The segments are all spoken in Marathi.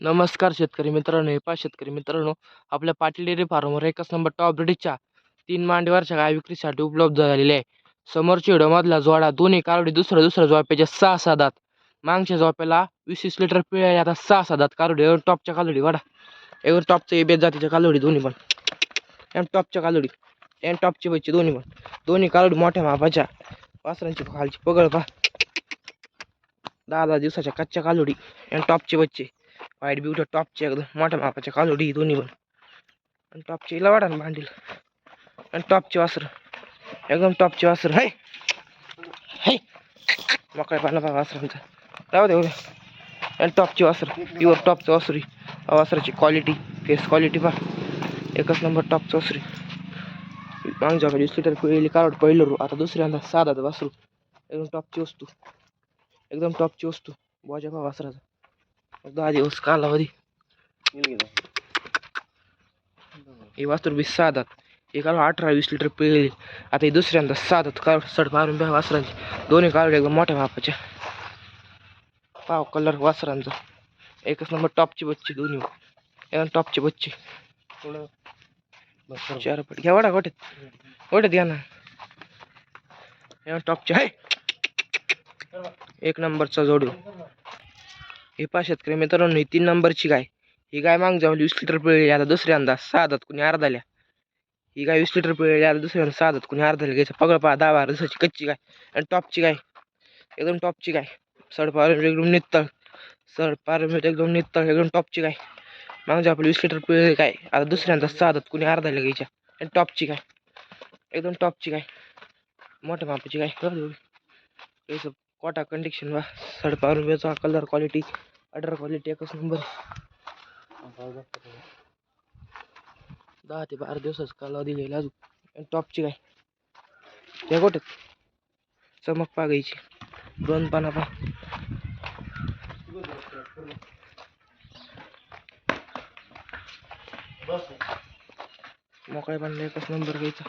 नमस्कार शेतकरी मित्रांनो हे पाच शेतकरी मित्रांनो आपल्या पाटील डेअरी फार्मवर एकच नंबर टॉप ब्रिडीजच्या तीन मांडीवरच्या गाय विक्रीसाठी उपलब्ध झालेल्या आहे. समोर चिडोमधला जोडा दोन्ही कारोडी दुसऱ्या दुसऱ्या जोडप्याच्या सहा सहा दात. मागच्या जोप्याला वीस वीस लिटर पिळाली आहे, आता सहा सहा दात कारोडी एवढं टॉपच्या कालोडी वाडा. एवढं टॉपचं एबेत जातीच्या कालोडी दोन्ही पण. एम टॉपच्या कालोडी एम टॉपची बच्ची दोन्ही पण. दोन्ही कालोडी मोठ्या मापाच्या वासरांची खालची पगळ पा दहा दहा दिवसाच्या कच्च्या कालोडी एम टॉपचे बच्चे व्हाईट ब्युटी टॉपचे एकदम मोठ्या मापाच्या कालोडी दोन्ही पण. आणि टॉपचे इला वाटा ना भांडील. आणि टॉपचे वासर. एकदम टॉपचे वासर. हाय. हाय. मकाय पाना पा वासरांचा राहू दे आणि टॉपचे वासर. प्युअर टॉपचं वासरी वासराची क्वालिटी फेस क्वालिटी पा एकच नंबर टॉपचं वासरी मागच्या वीस लिटर पिळली कारवड पहिलं रू. आता दुसऱ्यांदा साधा वासरू. एकदम टॉपची वस्तू. एकदम टॉपची वस्तू. बॉजा पा वासराचा. दहा दिवस कालावधी हे वास्तूर बी सहा दात एका अठरा वीस लिटर पिळली आता हे दुसऱ्यांदा सहा दात सड मारून बघा वासरांची दोन्ही काळ एकदम मोठ्या मापाच्या पाव कलर वासरांचा एकच नंबर टॉपची बच्चे दोन्ही एकदम टॉपचे बच्चे चार पट घ्या वाडा गोट्यात गोट्यात घ्या ना एकदम टॉपचे आहे एक नंबरचा जोडू हे पा शेतकरी मित्रांनो ही तीन नंबरची गाय. ही गाय माग जाऊन वीस लिटर पिळली आता दुसऱ्यांदा सहा दात कुणी अर्धाल्या ही गाय वीस लिटर पिळली आता दुसऱ्यांदा सहा दात कुणी अर्धाल्या घ्यायचं पगळ पहा दहा बारा दिवसाची कच्ची गाय आणि टॉपची गाय. एकदम टॉपची गाय. सडपार म्हणजे एकदम नित्तळ सडपार म्हणजे एकदम नित्तळ एकदम टॉपची गाय. जाऊ आपली वीस लिटर पिळली गाय. आता दुसऱ्यांदा सहा दात कुणी अर्धाल्या घ्यायच्या. आणि टॉपची गाय. एकदम टॉपची गाय. मोठ्या मापाची गाय. याचं कोटा कंडिक्शन वा सडपार रुपयाचा कलर क्वालिटी अडर क्वालिटी एकच नंबर दहा ते बारा दिवसाचा कालावधी घ्यायला अजून. टॉपची काय? त्या गोट्यात चमक पागायची. दोन पाना पा मोकळ्या पाण्याला एकच नंबर घ्यायचा.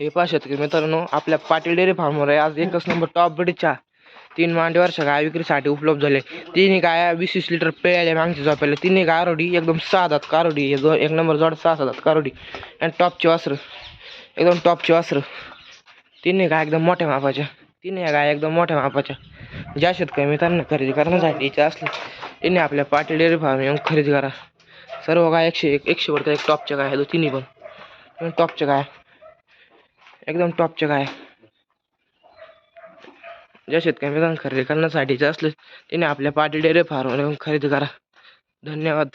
हे पहा शेतकरी मित्रांनो आपल्या पाटील डेअरी फार्मवर आहे. आज एकच नंबर टॉप ब्रिडच्या तीन मांडीवरच्या गाय विक्रीसाठी उपलब्ध झाले. तिन्ही गाया वीस वीस लिटर पेळ्याल्या जॉब झोपायला तिन्ही गारोडी एकदम सहा दात कारोडी हे जो एक नंबर जोड सहा सात कारोडी आणि टॉपची वासरं एकदम टॉपची वासरं तिन्ही गाय एकदम मोठ्या मापाच्या तिन्ही गाय एकदम मोठ्या मापाच्या. ज्या शेतकरी मित्रांना खरेदी करण्यासाठी इच्छा असली तिने आपल्या पाटील डेअरी फार्म येऊन खरेदी करा. सर्व गाय एकशे एक एकशे वरती एक टॉपच्या गाय आहे तिन्ही पण. टॉपच्या गाय. एकदम टॉपच्या गाय ज्या शेतकरी मित्रांना खरेदी करण्यासाठीचे असले त्याने आपल्या पाटील डेअरी फार्मवर खरेदी करा. धन्यवाद.